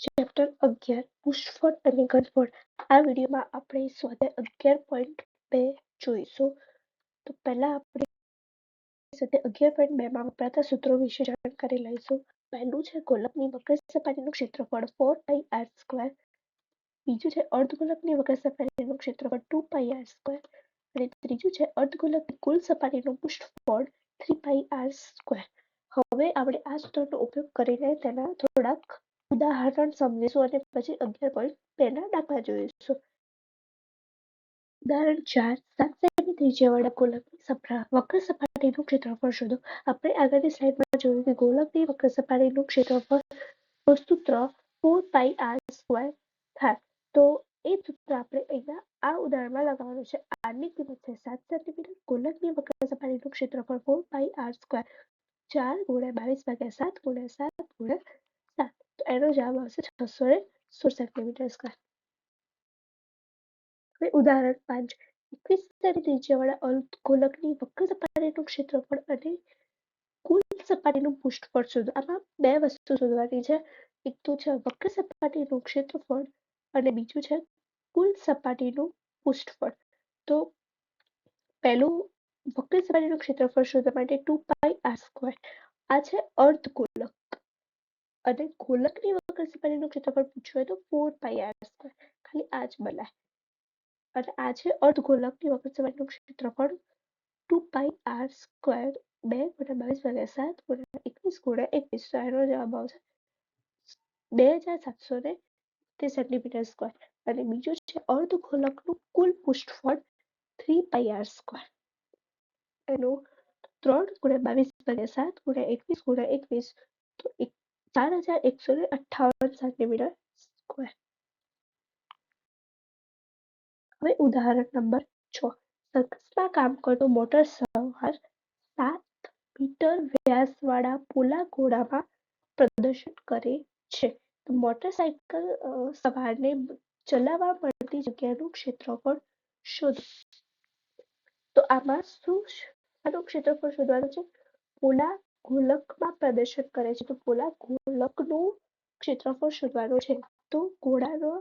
Chapter અગિયાર પુષ્ફળ અને ઘનફળ આ વિડીયોમાં આપણે સ્વાધ્યાય અગિયાર પોઈન્ટ બે જોઈશું. તો પહેલા આપણે સ્વાધ્યાય અગિયાર પોઈન્ટ બેમાં વપરાતા સૂત્રો વિશે જાણકારી લઈશું. પહેલું છે ગોલકની વક્ર સપાટીનું ક્ષેત્રફળ ફોર પાઈ આર સ્ક્વેર બીજું છે અર્ધગોલકની વક્ર સપાટીનું ક્ષેત્રફળ ટુ પાઈ આર સ્ક્વેર અને ત્રીજું છે અર્ધગોલકની કુલ સપાટીનું પૃષ્ઠફળ થ્રી પાઈ આર સ્ક્વેર હવે આપણે આ સૂત્રનો ઉપયોગ કરીને તેના થોડાક ઉદાહરણ સમજીશું અને પછી અગિયાર પોઈન્ટ બે દાખલા જોઈશું. ઉદાહરણ ચાર સાત સેમી ત્રિજ્યાવાળા ગોલકની વક્ર સપાટીનું ક્ષેત્રફળ શોધો. આપણે આગળની સ્લાઇડમાં જોયું કે ગોલકની વક્ર સપાટીનું ક્ષેત્રફળ સૂત્ર ફોર પાઈ આર સ્ક્વેર થાય. તો એ સૂત્ર આપણે અહીંયા આ ઉદાહરણમાં લગાવવાનું છે. આરની કિંમત છે સાત સેન્ટીમીટર ગોલકની વક્ર સપાટીનું ક્ષેત્રફળ ફોર પાઈ આર સ્ક્વેર ચાર ગુણ્યા બાવીસ ભાગ્યા સાત ગુણ્યા સાત ગુણ્યા સાત. એનો જવાબ આવશે છસો ને સોળ સેન્ટીમીટર સ્ક્વેર હવે ઉદાહરણ પાંચ એકવીસ સેમી ત્રિજ્યાવાળા અર્ધગોલકની વક્ર સપાટીનું ક્ષેત્રફળ અને કુલ સપાટીનું પૃષ્ઠફળ શોધો આમાં બે વસ્તુ શોધવાની છે એક તો છે વક્ર સપાટીનું ક્ષેત્રફળ અને બીજું છે કુલ સપાટીનું પૃષ્ઠફળ તો પહેલું વક્ર સપાટીનું ક્ષેત્રફળ શોધવા માટે ટુ પાઈ આર સ્ક્વેર આ છે અર્ધગોલક અને ગોલકની વક્ર સપાટીનું ક્ષેત્રફળ પૂછ્યું હોય તો ફોર પાઈ આર સ્ક્વેર ખાલી આ જ બનાય અને આ છે અર્ધગોલકની વક્ર સપાટીનું ક્ષેત્રફળ ટુ પાઈ આર સ્ક્વેર બે ગુણ્યા બાવીસ ભાગ્યા સાત ગુણ્યા એકવીસ ગુણ્યા એકવીસ તો એનો જવાબ આવશે બે હજાર સાતસો ને તે સેન્ટીમીટર સ્ક્વેર અને બીજું છે અર્ધગોલકનું કુલ પૃષ્ઠફળ થ્રી પાઈ આર સ્ક્વેર એનું ત્રણ ગુણ્યા બાવીસ ભાગ્યા સાત ગુણ્યા એકવીસ ગુણ્યા એકવીસ તો એક ચાર હજાર એકસો ને અઠ્ઠાવન સેન્ટીમીટર સ્ક્વેર હવે ઉદાહરણ નંબર છ. સર્કસમાં કામ કરતો મોટર સવાર સાત મીટર વ્યાસવાળા પોલા ઘોડામાં પ્રદર્શન કરે છે. મોટરસાયકલ સવારને ચલાવવા મળતી જગ્યાનું ક્ષેત્રફળ શોધો. તો આમાં શું, આનું ક્ષેત્રફળ શોધવાનું છે? પોલા ગોલકમાં પ્રદર્શન કરે છે. તો પોલા ગોલકનું ક્ષેત્રફળ શોધવાનું છે. તો ઘોડાનો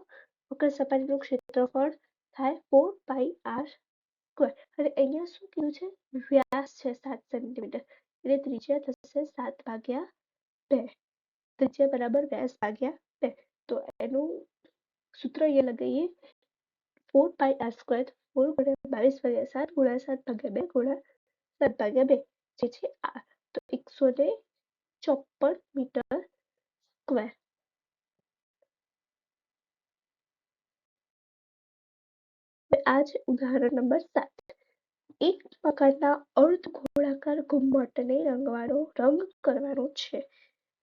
વક્ર સપાટીનું ક્ષેત્રફળ થાય ફોર પાઈ આર સ્ક્વેર અને અહીંયા શું કીધું છે? વ્યાસ છે સાત સેન્ટીમીટર એટલે ત્રિજ્યા થશે સાત ભાગ્યા બે. ત્રિજ્યા બરાબર વ્યાસ ભાગ્યા બે. તો એનું સૂત્ર અહીંયા લગાવીએ. Four pi R square four ગુણ્યા બાવીસ ભાગ્યા સાત ગુણ્યા સાત ભાગ્યા બે ગુણ્યા સાત ભાગ્યા બે. જે છે એકસો ને ચોપન મીટર સ્ક્વેર આ છે ઉદાહરણ નંબર સાત. એક પ્રકારના અર્ધ ગોળાકાર ઘુમ્મટને રંગવાનો, રંગ કરવાનો છે.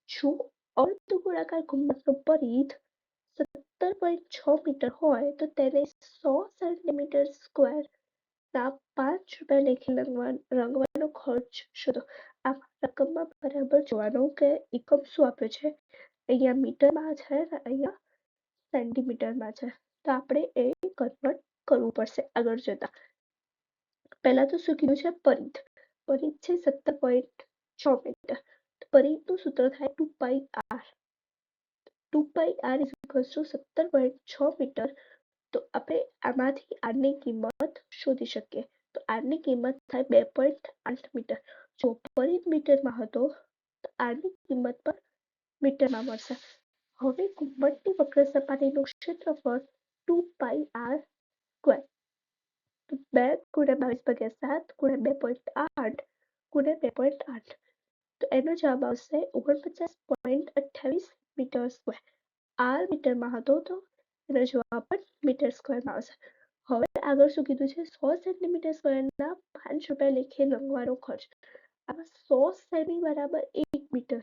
જો અર્ધ ગોળાકાર ઘુમ્મટનો પરિઘ સત્તર પોઈન્ટ છ મીટર હોય, તો તેને સો સેન્ટીમીટર સ્ક્વેર ના પાંચ રૂપિયા લેખે રંગવાનો ખર્ચ શોધો. આ રકમમાં બરાબર જોવાનું કે એકમ શું આપ્યો છે? અહીંયા મીટરમાં છે ને અહીંયા સેન્ટીમીટરમાં છે. તો આપણે એ કન્વર્ટ કરવું પડશે આગળ જતા. પહેલાં તો શું કીધું છે? પરિઘ. પરિઘ છે સત્તર પોઈન્ટ છ મીટર. પરિઘનું સૂત્ર થાય two pi R. Two pi R is two સત્તર પોઈન્ટ છ મીટર. તો આપણે આમાંથી આરની કિંમત શોધી શકીએ. તો આરની કિંમત થાય બે પોઈન્ટ આઠ મીટર. જો મીટરમાં હતો, તો આરની કિંમત પણ મીટરમાં મળશે. હવે ઘુમ્મટની વક્ર સપાટીનું ક્ષેત્રફળ ટુ પાઈ આર સ્ક્વેર. બે ગુણ્યા બાવીસ ભાગ્યા સાત ગુણ્યા બે પોઈન્ટ આઠ ગુણ્યા બે પોઈન્ટ આઠ. તો એનો જવાબ આવશે ઓગણપચાસ પોઈન્ટ અઠ્યાવીસ મીટર સ્ક્વેર. આર મીટરમાં હતો તો એનો જવાબ પણ મીટર સ્ક્વેરમાં આવશે. હવે આગળ શું કીધું છે? સો સેન્ટીમીટર સ્ક્વેરના પાંચ રૂપિયા લેખે રંગવાનો ખર્ચ. આમાં સો સેમી બરાબર એક મીટર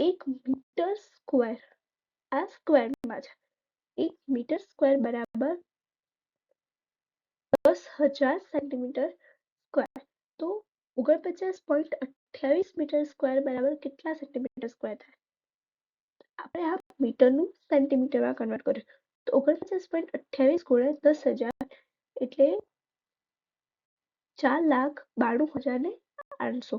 એક મીટર સ્ક્વેર આ સ્ક્વેરમાં છે એક મીટર સ્ક્વેર બરાબર દસ હજાર સેન્ટીમીટર સ્ક્વેર તો ઓગણપચાસ પોઈન્ટ અઠ્યાવીસ મીટર સ્ક્વેર બરાબર કેટલા સેન્ટીમીટર સ્ક્વેર થાય આપણે આ મીટરનું સેન્ટીમીટરમાં કન્વર્ટ કર્યું તો ઓગણપચાસ પોઈન્ટ અઠ્યાવીસ ગુણ્યા દસ હજાર એટલે ચાર લાખ બાણું હજાર ને આઠસો.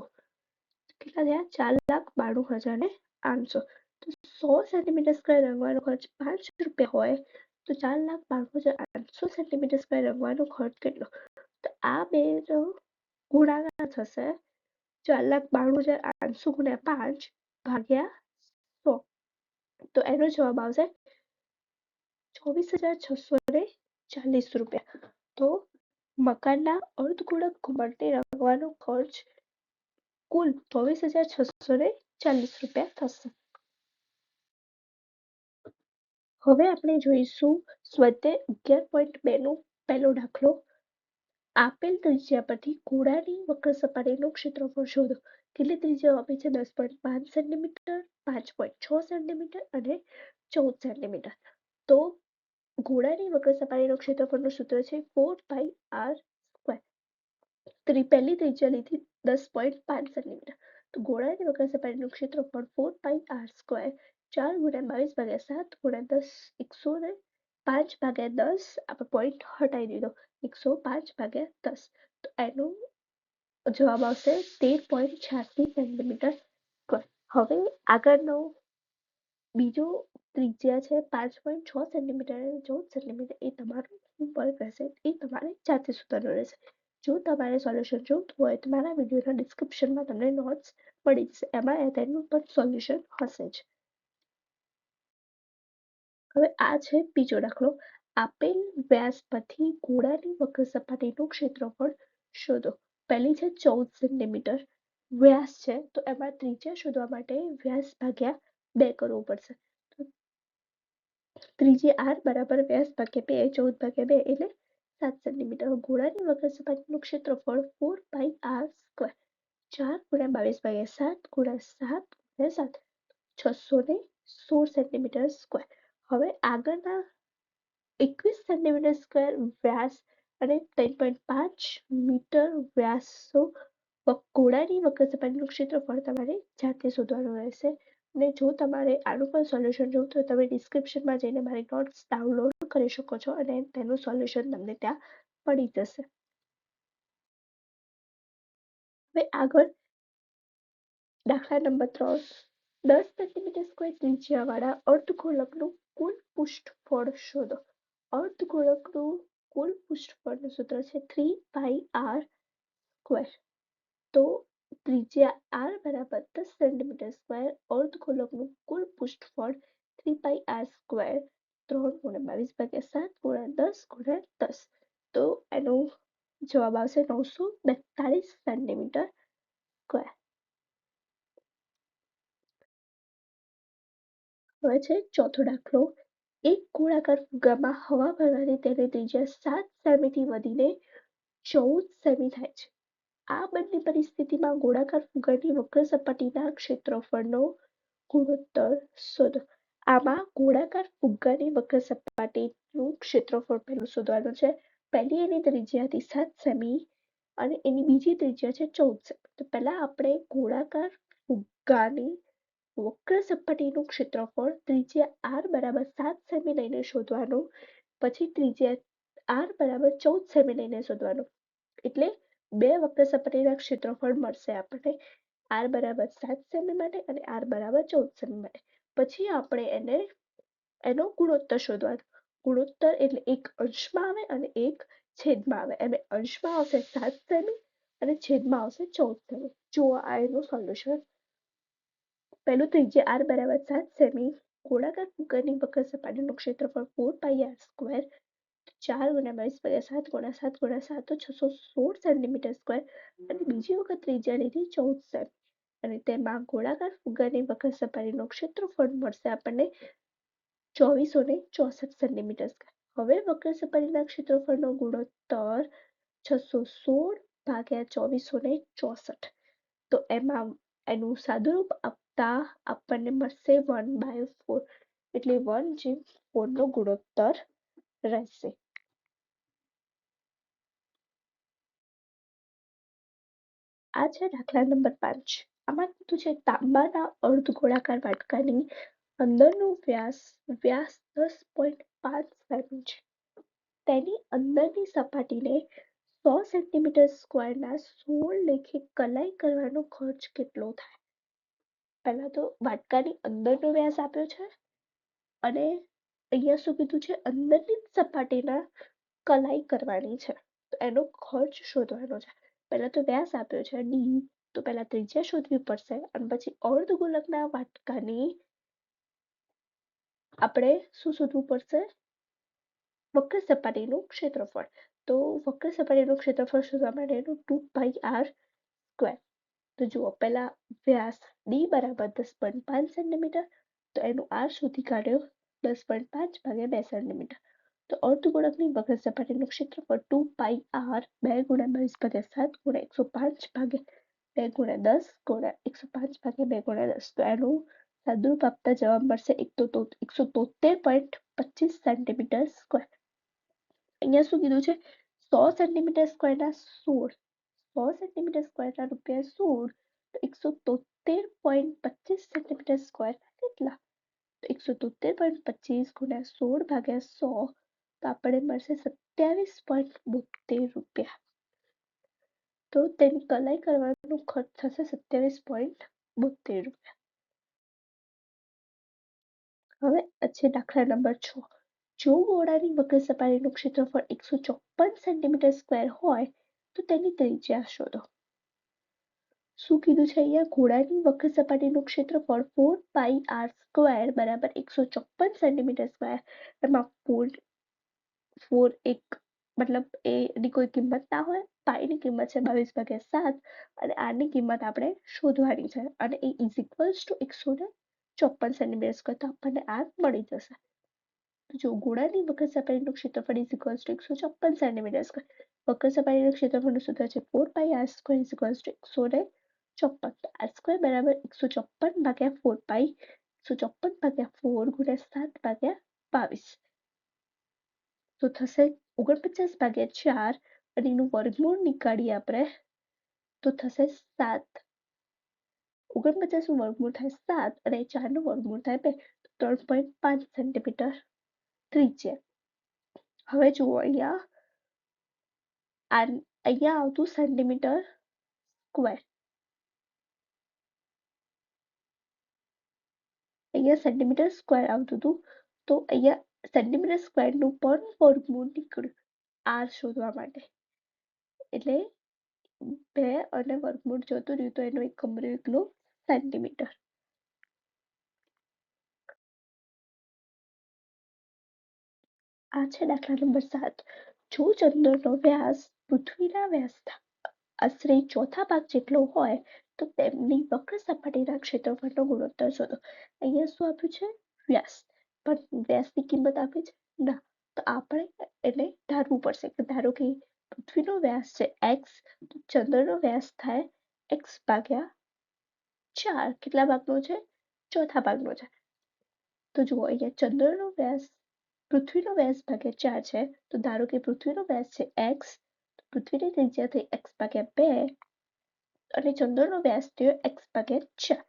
કેટલા થયા? ચાર લાખ બાણું હજાર ને આઠસો. તો સો સેન્ટીમીટર સ્ક્વેર રંગવાનો ખર્ચ પાંચ રૂપિયા હોય, તો ચાર લાખ બાણું હજાર આઠસો સેન્ટીમીટર સ્ક્વેર રંગવાનો ખર્ચ કેટલો? તો આ બે ગુણાકાર થશે. ચાર લાખ બાણું હજાર આઠસો ગુણ્યા પાંચ ભાગ્યા સો. તો એનો જવાબ આવશે ચોવીસ હજાર છસો ને ચાલીસ રૂપિયા. તો મકાનના અર્ધગોળક ઘુમટને રંગવાનો ખર્ચ કુલ ચોવીસ હજાર છસો ને ચાલીસ રૂપિયા થશે. હવે આપણે જોઈશું સ્વાધ્યાય અગિયાર પોઈન્ટ બે નો પહેલો દાખલો. આપેલ ત્રિજ્યા પરથી ઘોડાની વક્ર સપાટીનું ક્ષેત્રફળ શોધો. કેટલી ત્રિજ્યા આપી છે? દસ પોઈન્ટ પાંચ સેન્ટીમીટર પાંચ પોઈન્ટ છ સેન્ટીમીટર અને ચૌદ સેન્ટીમીટર તો ઘોડાની વક્ર સપાટીનું ક્ષેત્રફળનું સૂત્ર છે ફોર પાઈ આર સ્ક્વેર પહેલી ત્રિજ્યા લીધી દસ પોઈન્ટ પાંચ સેન્ટીમીટર તો ગોળાની વક્ર સપાટીનું ક્ષેત્રફળ ફોર પાઈ આર સ્ક્વેર ચાર ગુણ્યા બાવીસ ભાગ્યા સાત ગુણ્યા દસ એકસો ને પાંચ ભાગ્યા દસ આપણે પોઈન્ટ હટાવી દીધો. એકસો પાંચ ભાગ્યા દસ. તો એનો જવાબ આવશે તેર પોઈન્ટ છ્યાસી સેન્ટીમીટર સ્ક્વેર હવે આગળનો બીજો ત્રિજ્યા છે પાંચ પોઈન્ટ છ સેન્ટીમીટર અને ચૌદ સેન્ટીમીટર એ તમારું હોમવર્ક રહેશે, એ તમારે જાતે સુધારવાનું રહેશે. જો તમારે સોલ્યુશન જોઈતું હોય તો મારા વિડીયોના ડિસ્ક્રિપ્શનમાં તમને નોટ્સ મળી જશે, એમાં તેનું પણ સોલ્યુશન હશે જ. હવે આ છે બીજો દાખલો. આપેલ વ્યાસ પરથી ઘોડાની વક્ર સપાટીનું ક્ષેત્રફળ શોધો. પહેલી છે ચૌદ સેન્ટીમીટર. વ્યાસ છે, તો એમાં ત્રિજ્યા શોધવા માટે વ્યાસ ભાગ્યા બે કરવું પડશે. ત્રીજી આર બરાબર વ્યાસ ભાગ્યા બે, ચૌદ ભાગ્યા બે એટલે સાત સેન્ટીમીટર. ગોળાની વક્ર સપાટીનું ક્ષેત્રફળ ફોર બાય આર સ્ક્વેર ચાર ગુણ્યા બાવીસ ભાગ્યા સાત ગુણ્યા સાત ગુણ્યા સાત. છસો ને સોળ સેન્ટીમીટર સ્ક્વેર હવે આગળના એકવીસ સેન્ટીમીટર સ્ક્વેર વ્યાસ અને ત્રણ પોઈન્ટ પાંચ મીટર વ્યાસો. ઘોડાની વક્ર સપાટીનું ક્ષેત્રફળ તમારે જાતે શોધવાનું રહેશે. અને જો તમારે આનું પણ સોલ્યુશન જોવું તો તમે ડિસ્ક્રિપ્શનમાં જઈને મારી નોટ્સ ડાઉનલોડ કરી શકો છો અને તેનું સોલ્યુશન તમને ત્યાં પડી જશે. હવે આગળ દાખલા નંબર ત્રણ. દસ સેન્ટીમીટર સ્ક્વેર ત્રિજ્યાવાળા અર્ધગોળકનું કુલ પૃષ્ઠફળ શોધો. અર્ધગોળકનું કુલ પૃષ્ઠફળનું સૂત્ર છે થ્રી પાઈ આર સ્ક્વેર તો ત્રિજ્યા આર બરાબર દસ સેન્ટીમીટર સ્ક્વેર અર્ધગોલકનું કુલ પૃષ્ઠફળ થ્રી પાઈ આર સ્ક્વેર ત્રણ ગુણ્યા બાવીસ ભાગ્યા સાત ગુણ્યા દસ ગુણ્યા દસ. તો એનો જવાબ આવશે નવસો બેતાલીસ સેન્ટીમીટર સ્ક્વેર હવે છે ચોથો દાખલો. એક ગોળાકાર ફુગ્ગામાં હવા ભરવાથી તેની ત્રિજ્યા સાત સેમીથી વધીને ચૌદ સેમી થાય છે. આ બંને પરિસ્થિતિમાં ગોળાકાર ફુગાની વક્ર સપાટીના ક્ષેત્રફળનો ગુણોત્તર શોધો. આમાં ગોળાકાર ફુગ્ગાની વક્ર સપાટીનું ક્ષેત્રફળ પહેલું શોધવાનું છે. પહેલી એની ત્રિજ્યા સાત સેમી અને એની બીજી ત્રિજ્યા છે ચૌદ સેમી. તો પહેલા આપણે ગોળાકાર ફુગ્ગાની વક્ર સપાટીનું ક્ષેત્રફળ ત્રિજ્યા આર બરાબર સાત સેમી લઈને શોધવાનું, પછી ત્રિજ્યા આર બરાબર ચૌદ સેમી લઈને શોધવાનું. એટલે બે વક્ર સપાટીના ક્ષેત્રફળ મળશે આપણને આર બરાબર સાત સેમી માટે અને આર બરાબર ચૌદ સેમી માટે. પછી આપણે એને, એનો ગુણોત્તર શોધવાનો. ગુણોત્તર એટલે એક અંશમાં આવે અને એક છેદમાં આવે. એમ અંશમાં આવશે સાત સેમી અને છેદમાં આવશે ચૌદ સેમી. જુઓ આ એનું સોલ્યુશન પહેલું ત્રિજ્યા આર બરાબર સાત સેમી, ગોળાકાર ફુગ્ગાની વક્ર સપાટીનું ક્ષેત્રફળ ફોર પાઈ આર સ્ક્વેર ચાર ગુણ્યા બાવીસ ભાગ્યા સાત ગુણ્યા સાત ગુણ્યા સાત તો છસો સોળ સેન્ટીમીટર સ્ક્વેર અને બીજી વખત ત્રીજા લીધી ચૌદ સેમ અને તેમાં ગોળાકાર ફુગ્ગાની વક્ર સપાટીનું ક્ષેત્રફળ મળશે આપણને ચોવીસો ને ચોસઠ સેન્ટીમીટર સ્ક્વેર હવે વક્ર સપાટીના ક્ષેત્રફળનો ગુણોત્તર છસો સોળ ભાગ્યા ચોવીસો ને ચોસઠ. તો એમાં એનું સાદુરૂપ આપતા આપણને મળશે વન બાય ફોર એટલે વન જે ફોરનો ગુણોત્તર રહેશે. આ છે દાખલા નંબર પાંચ. આમાં કીધું છે, તાંબાના અર્ધ ગોળાકાર વાટકાની અંદરનો વ્યાસ વ્યાસ દસ પોઈન્ટ પાંચ સેમી છે. તેની અંદરની સપાટીને સો સેન્ટીમીટર સ્ક્વેરના સોળ લેખે કલાઈ કરવાનો ખર્ચ કેટલો થાય? પહેલાં તો વાટકાની અંદરનો વ્યાસ આપ્યો છે અને અહીંયા શું કીધું છે, અંદરની સપાટીના કલાઈ કરવાની છે. તો એનો ખર્ચ શોધવાનો છે. પહેલા તો વ્યાસ આપ્યો છે ડી તો પહેલા ત્રિજ્યા શોધવી પડશે અને પછી અર્ધગોલકના વાટકાની આપણે શું શોધવું પડશે? વક્ર સપાટીનું ક્ષેત્રફળ. તો વક્ર સપાટીનું ક્ષેત્રફળ શોધવા માટેનું ટુ પાઈ આર સ્ક્વેર તો જુઓ, પહેલા વ્યાસ ડી બરાબર દસ પોઈન્ટ પાંચ સેન્ટીમીટર તો એનું આર શોધી કાઢ્યો દસ પોઈન્ટ પાંચ ભાગ્યા બે સેન્ટીમીટર તો અર્ધગોળકની વક્ર સપાટીનું ક્ષેત્રફળ ટુ પાઈ આર બે ગુણ્યા બાવીસ ભાગ્યા સાત ગુણ્યા એકસો પાંચ ભાગ્યા બે ગુણ્યા દસ ગુણ્યા એકસો પાંચ ભાગ્યા બે ગુણ્યા દસ તો એનું સાદુરૂપ આપતા જવાબ મળશે એક તો એકસો તોતેર પોઈન્ટ પચીસ સેન્ટીમીટર સ્ક્વેર અહીંયા શું કીધું છે સો સેન્ટીમીટર સ્ક્વેરના સોળ સો સેન્ટીમીટર સ્ક્વેરના રૂપિયા સોળ તો એકસો તોતેર પોઈન્ટ પચીસ સેન્ટીમીટર સ્ક્વેર કેટલા તો એકસો તોતેર પોઈન્ટ પચીસ ગુણ્યા સોળ ભાગ્યા સો તો મળશે સત્યાવીસ પોઈન્ટ બોતેર રૂપિયા. તો તેની કલાઈ કરવાનો ખર્ચ થશે સત્યાવીસ પોઈન્ટ બોતેર રૂપિયા. હવે છે દાખલા નંબર છ. જો ગોળાની વક્ર સપાટીનું ક્ષેત્રફળ એકસો ચોપન સેન્ટીમીટર સ્ક્વેર હોય, તો તેની ત્રિજ્યા શોધો. શું કીધું છે અહીંયા? ઘોડાની વક્ર સપાટીનું ક્ષેત્રફળ ફોર પાઈ આર સ્ક્વેર બરાબર એકસો ચોપન સેન્ટીમીટર સ્ક્વેર. એમાં ફોર એક, મતલબ એની કોઈ કિંમત ના હોય પાઈની કિંમત છે બાવીસ ભાગ્યા સાત, અને આરની કિંમત આપણે શોધવાની છે, અને એ ઇઝ ઇક્વલ્સ ટુ એકસો ને ચોપન સેન્ટીમીટર સ્ક્વેર તો આપણને આ મળી જશે. જો ગોળાની વક્ર સપાટીનું ક્ષેત્રફળ ઇઝ ઇક્વલ્સ ટુ એકસો ચોપન સેન્ટીમીટર સ્ક્વેર વક્ર સપાટીનું ક્ષેત્રફળનું સૂત્ર છે four pi R square is equals to એકસો ને ચોપન આર સ્ક્વેર બરાબર એકસો ચોપન ભાગ્યા ફોર પાઈ એકસો ચોપન ભાગ્યા ફોર ગુણ્યા સાત ભાગ્યા બાવીસ. તો થશે ઓગણપચાસ ભાગ્યા ચાર અને એનું વર્ગમૂળ નીકાળીએ આપણે તો થશે સાત. ઓગણપચાસનું વર્ગમૂળ થાય સાત અને ચારનું વર્ગમૂળ થાય બે. ત્રણ પોઈન્ટ પાંચ સેન્ટીમીટર ત્રિજ્યા. હવે જુઓ અહીંયા. અહીંયા આવતું સેન્ટીમીટર સ્ક્વેર અહીંયા સેન્ટીમીટર સ્ક્વેર આવતું હતું. તો અહીંયા સેન્ટીમીટર સ્ક્વેરનું પણ વર્ગમૂળ નીકળ્યું આર શોધવા માટે. એટલે બે અને વર્ગમૂળ જતું રહ્યું તો એનો એકમ એટલું સેન્ટીમીટર. આ છે દાખલા નંબર સાત. જો ચંદ્રનો વ્યાસ પૃથ્વીના વ્યાસના આશરે ચોથા ભાગ જેટલો હોય, તો તેમની વક્ર સપાટીના ક્ષેત્રફળનો ગુણોત્તર શોધો. અહીંયા શું આપ્યું છે? વ્યાસ. પણ વ્યાસની કિંમત આપી છે ના તો આપણે એને ધારવું પડશે કે ધારો કે પૃથ્વીનો વ્યાસ છે એક્સ તો ચંદ્રનો વ્યાસ થાય એક્સ ભાગ્યા ચાર કેટલા ભાગનો છે ચોથા ભાગનો છે તો જુઓ અહીંયા ચંદ્રનો વ્યાસ પૃથ્વીનો વ્યાસ ભાગ્યા ચાર છે તો ધારો કે પૃથ્વીનો વ્યાસ છે એક્સ પૃથ્વીની ત્રિજ્યા થઈ એક્સ ભાગ્યા બે અને ચંદ્રનો વ્યાસ થયો એક્સ ભાગ્યા ચાર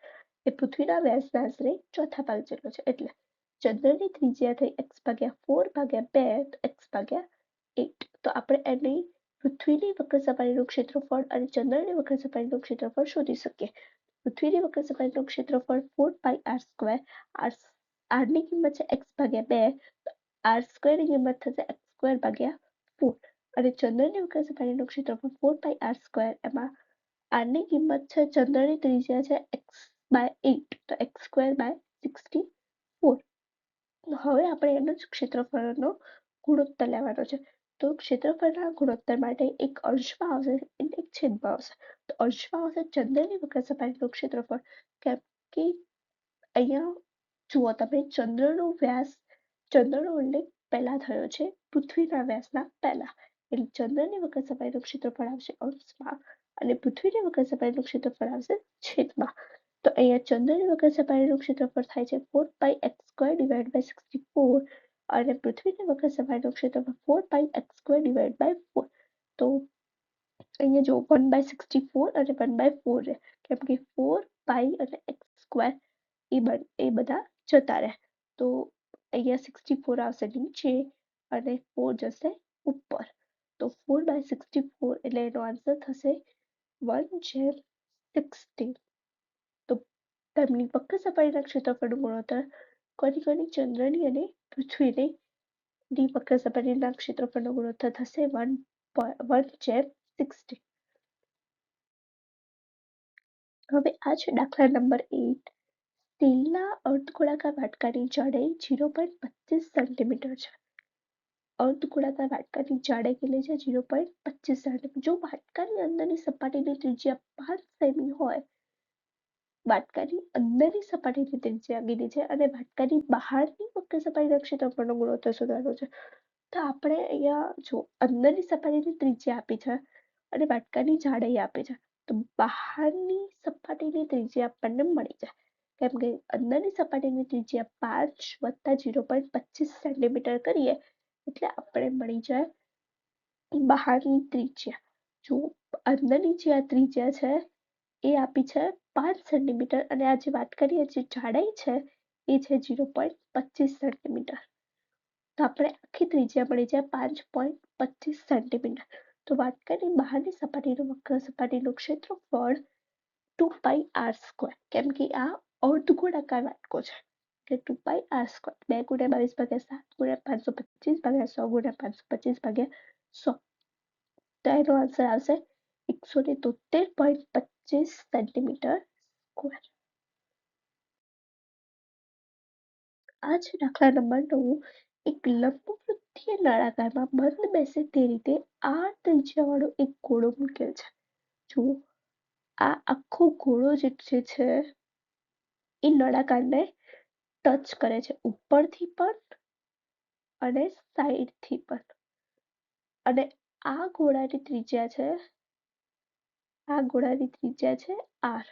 એ પૃથ્વીના વ્યાસના આશરે ચોથા ભાગ જેટલો છે એટલે ચંદ્રની ત્રિજ્યા થઈ એક્સ ભાગ્યા ફોર ભાગ્યા બે એક્સ ભાગ્યા એટ તો આપણે એની પૃથ્વીની વક્ર સપાટીનું ક્ષેત્રફળ અને ચંદ્રની વક્ર સપાટીનું ક્ષેત્રફળ શોધી શકીએ પૃથ્વીની વક્ર સપાટીનું ક્ષેત્રફળ four pi R square R આરની કિંમત છે એક્સ ભાગ્યા બે. આર સ્ક્વેરની કિંમત થશે એક્સ સ્ક્વેર ભાગ્યા ફોર અને ચંદ્રની વક્ર સપાટીનું ક્ષેત્રફળ ફોર પાઈ આર સ્ક્વેર એમાં આરની કિંમત છે ચંદ્રની ત્રિજ્યા છે એક્સ બાય એટ તો X square by sixty four હવે આપણે એનું જ ક્ષેત્રફળનો ગુણોત્તર લેવાનો છે. તો ક્ષેત્રફળના ગુણોત્તર માટે એક અંશમાં આવશે અને એક છેદમાં આવશે. તો અંશમાં આવશે ચંદ્રની વક્ર સપાટીનું ક્ષેત્રફળ. કેમ કે અહીંયા જુઓ તમે, ચંદ્રનો વ્યાસ, ચંદ્રનો ઉલ્લેખ પહેલા થયો છે, પૃથ્વીના વ્યાસના પહેલા. એટલે ચંદ્રની વક્ર સપાટીનું ક્ષેત્રફળ આવશે અંશમાં અને પૃથ્વીની વક્ર સપાટીનું ક્ષેત્રફળ આવશે છેદમાં. તો અહીંયા ચંદ્રની વક્ર સપાટીનું ક્ષેત્રફળ થાય છે four pi X square divide by sixty four અને પૃથ્વીની વક્ર સપાટીનું ક્ષેત્રફળ four pi X square divide by four તો અહીંયા જો વન બાય સિક્સટી ફોર અને વન બાય ફોર રહે કેમ કે ફોર પાઈ અને એક્સ સ્ક્વેર એ એ બધા જતા રહે તો અહીંયા સિક્સટી ફોર આવશે નીચે અને ફોર જશે ઉપર તો ફોર બાય સિક્સટી ફોર એટલે એનો આન્સર થશે વન જેમ સિક્સટી તો તેમની વક્ર સપાટીના ક્ષેત્રફળનો ગુણોત્તર કોની કોની ચંદ્રની અને પૃથ્વીની ની વક્ર સપાટીના ક્ષેત્રફળનો ગુણોત્તર થશે વન વન જેમ સિક્સટી હવે આ છે દાખલા નંબર એટ સ્ટીલના અર્ધગોળાકાર વાટકાની જાડાઈ ઝીરો પોઈન્ટ પચીસ સેન્ટીમીટર છે. અર્ધગોળાકાર વાટકાની જાડાઈ કેટલી છે? ઝીરો પોઈન્ટ પચીસ સેન્ટીમીટર જો વાટકાની અંદરની સપાટીની ત્રિજ્યા પાંચ સેમી હોય વાટકાની અંદરની સપાટીની ત્રિજ્યા કીધી છે અને વાટકાની બહારની વક્ર સપાટીના ક્ષેત્રફળનો ગુણોત્તર શોધવાનો છે. તો આપણે અહીંયા જો અંદરની સપાટીની ત્રિજ્યા આપી છે અને વાટકાની જાડાઈ આપી છે, તો બહારની સપાટીની ત્રિજ્યા આપણને મળી જાય. કેમ કે અંદરની સપાટીની ત્રિજ્યા પાંચ વત્તા ઝીરો પોઈન્ટ પચીસ સેન્ટીમીટર કરીએ એટલે આપણે મળી જાય બહારની ત્રિજ્યા. જો અંદરની જે આ ત્રિજ્યા છે એ આપી છે પાંચ સેન્ટીમીટર અને આ જે વાત કરીએ, જે જાડાઈ છે, એ છે ઝીરો પોઈન્ટ પચીસ સેન્ટીમીટર. તો આપણે આખી ત્રિજ્યા મળી જાય પાંચ પોઈન્ટ પચીસ સેન્ટીમીટર. તો વાત કરીએ બહારની સપાટીનું વક્ર સપાટીનું ક્ષેત્રફળ ટુ પાઈ આર સ્ક્વેર કેમ કે આ અર્ધગોળાકાર વાટકો છે. કે ટુ પાઈ આર સ્ક્વેર બે ગુણ્યા બાવીસ ભાગ્યા સાત ગુણ્યા પાંચસો પચીસ ભાગ્યા સો ગુણ્યા પાંચસો પચીસ ભાગ્યા સો. તો એનો આન્સર આવશે એકસો ને તોતેર પોઈન્ટ પચીસ સેન્ટીમીટર સ્ક્વેર આ છે દાખલા નંબર નવ એક લંબવૃત્તીય નળાકારમાં બંધ બેસે તે રીતે આ ત્રિજ્યાવાળો એક ગોળો મૂકેલ છે. જુઓ, આ આખો ગોળો જે છે, એ નળાકારને ટચ કરે છે ઉપરથી પણ અને સાઈડથી પણ. અને આ ગોળાની ત્રિજ્યા છે આ ગોળાની ત્રિજ્યા છે આર.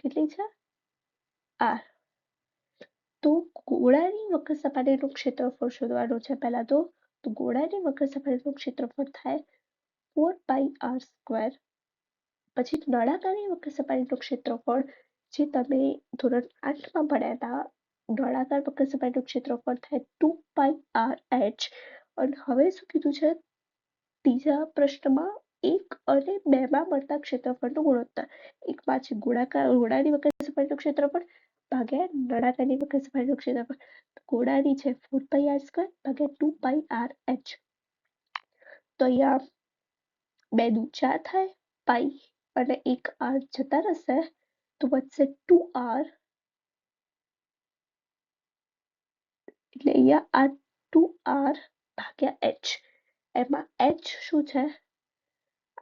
કેટલી છે? આર. તો ગોળાની વક્ર સપાટીનું ક્ષેત્રફળ શોધવાનું છે પહેલા તો. ગોળાની વક્ર સપાટીનું ક્ષેત્રફળ થાય ફોર પાઈ આર સ્ક્વેર પછી નળાકારની વક્ર સપાટીનું ક્ષેત્રફળ જે તમે ધોરણ આઠમાં ભણ્યા હતા, નળાકાર વક્ર સપાટીનું ક્ષેત્રફળ થાય ટુ પાઈ આર એચ અને હવે શું કીધું છે? ત્રીજા પ્રશ્નમાં એક અને બેમાં મળતા ક્ષેત્રફળનો ગુણોત્તર એકમાં છે ગોળાકાર ગોળાની વક્ર સપાટીનું ક્ષેત્રફળ ભાગ્યા નળાકારની વક્ર સપાટીનું ક્ષેત્રફળ ગોળાની છે ફોર પાઈ આર સ્ક્વેર ભાગ્યા ટુ પાઈ આર એચ તો અહીંયા બે દુ ચાર થાય પાઈ અને એક આર જતા રહેશે તો વધશે ટુ આર એટલે અહીંયા આ ટુ આર ભાગ્યા એચ એમાં એચ શું છે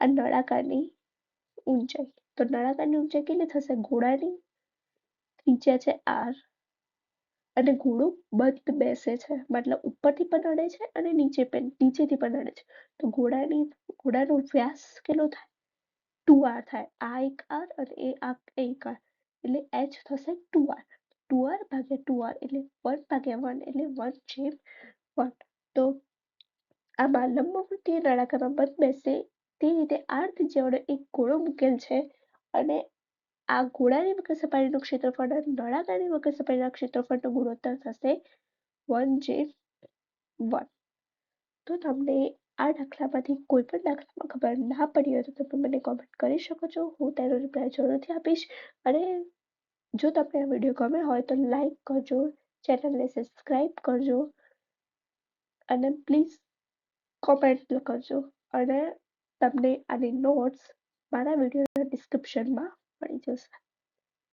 આ નળાકારની ઊંચાઈ. તો નળાકારની ઊંચાઈ કેટલી થશે? ઘોડાની? ત્રિજ્યા છે આર. અને ઘોડો બંધ બેસે છે. મતલબ ઉપરથી પણ અડે છે અને નીચે પણ, નીચેથી પણ અડે છે. તો ઘોડાની, ઘોડાનો વ્યાસ કેટલો થાય? ટુ આર થાય. આ એક આર અને એ આ એક આર. એટલે એચ થશે ટુ આર. ટુ આર ભાગ્યા ટુ આર એટલે વન ભાગ્યા વન એટલે વન જેમ વન. તો આમાં લંબવૃત્તીય નળાકારમાં બંધ બેસે તે રીતે આર્થ જેવડો એક ગોળો મૂકેલ છે અને આ ગોળાની વક્ર સપાટીનું ક્ષેત્રફળ અને નળાકારની વક્ર સપાટીના ક્ષેત્રફળનો ગુણોત્તર થશે વન જે વન. તો તમને આ દાખલામાંથી કોઈ પણ દાખલામાં ખબર ના પડી હોય તો તમે મને કોમેન્ટ કરી શકો છો. હું તેનો રિપ્લાય જરૂરથી આપીશ અને જો તમને આ વીડિયો ગમે હોય તો લાઈક કરજો ચેનલને સબસ્ક્રાઈબ કરજો અને પ્લીઝ કોમેન્ટ કરજો અને તમને આની નોટ્સ મારા વિડીયોના ડિસ્ક્રિપ્શનમાં મળી જશે.